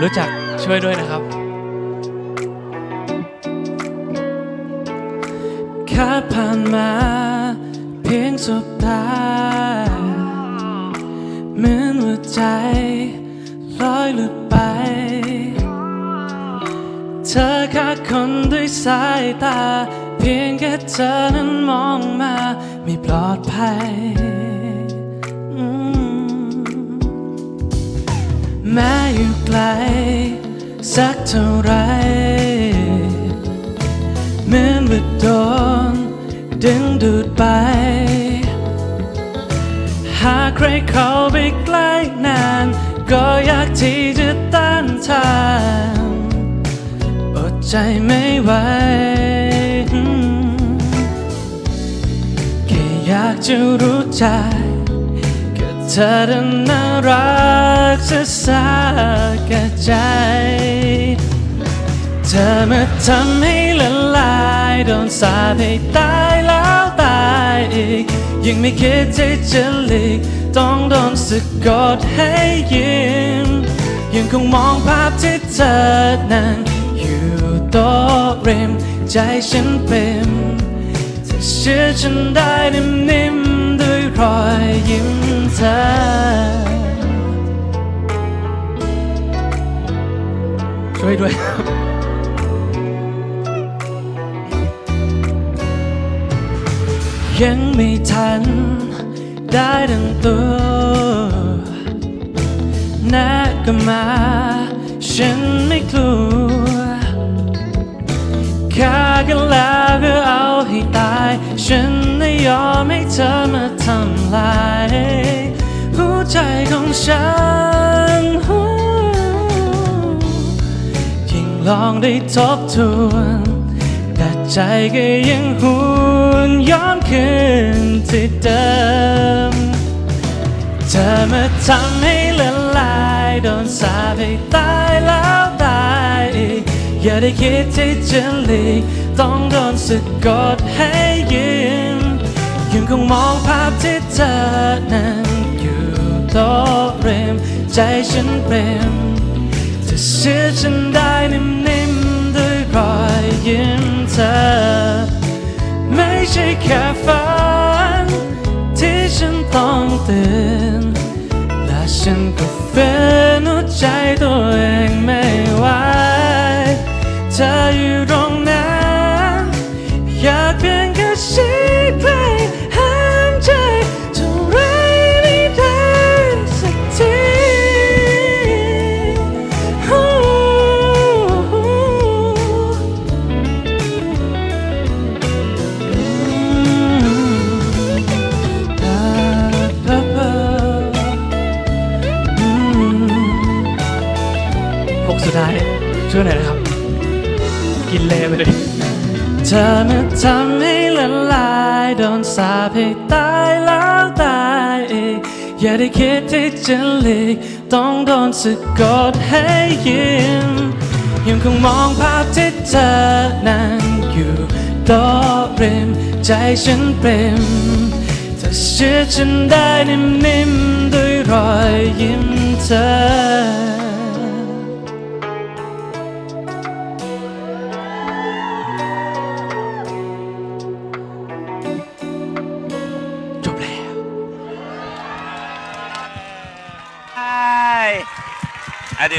รู้จักช่วยด้วยนะครับ แค่ผ่านมา เพียงสบตา เหมือนหัวใจลอยหลุดไป เธอแค่คนด้วยสายตา เพียงแค่เธอนั้นมองมา ไม่ปลอดภัย สักเท่าไรเหมือนว่าโดนดึงดูดไป หากใครเข้าไปใกล้นาน ก็อยากที่จะต้านทานอดใจไม่ไหวอืมแค่อยากจะรู้ใจก็เธอนั้นน่ารัก ซะสักแก่ใจ เธอมาทำให้ละลายโดนสาปให้ตายแล้วตายอีก ยังไม่คิดที่จะหลีกต้องโดนสะกดให้ยิ้มยังคงมองภาพที่เธอนั่งอยู่โต๊ะริมใจฉันเป็นจะเชื่อฉันได้นิ่มๆด้วยรอยยิ้มเธอ วยด้วยยังไม่ทันได้ดังตัวน่าก็มา ฉันไม่กลัวฆ่ากันแล้วก็เอาให้ตาย ฉันไม่ยอมให้เธอมาทำลาย หัวใจของฉัน ลองได้ทบทวน แต่ใจก็ยังหวนย้อนคืนที่เดิม เธอมาทำให้ละลายโดนสาปให้ตายแล้วตายอีกอย่าได้คิดที่จะหลีกต้องโดนสะกดให้ยิ้มยังคงมองภาพที่เธอนั่งอยู่โต๊ะริมใจฉันเปรม จะเชื่อฉันได้นิ่มๆด้วยรอยยิ้มเธอ ไม่ใช่แค่ฝัน ที่ฉันต้องตื่น และฉันก็ฝืนหัวใจตัวเองไม่ไหวเธออยู่ตรงนั้นอยากเพียงแค่ชิด สุดท้ายช่วยหน่อยนะครับ กินเลไปเลยเธอมาทำให้ละลายโดนสาปให้ตายแล้วตายอีกอย่าได้คิดที่จะหลีกต้องโดนสะกดให้ยิ้มยังคงมองภาพที่เธอนั่งอยู่โต๊ะริมใจฉันเปรมเธอเชื่อฉันได้นิ่มๆด้วยรอยยิ้มเธอ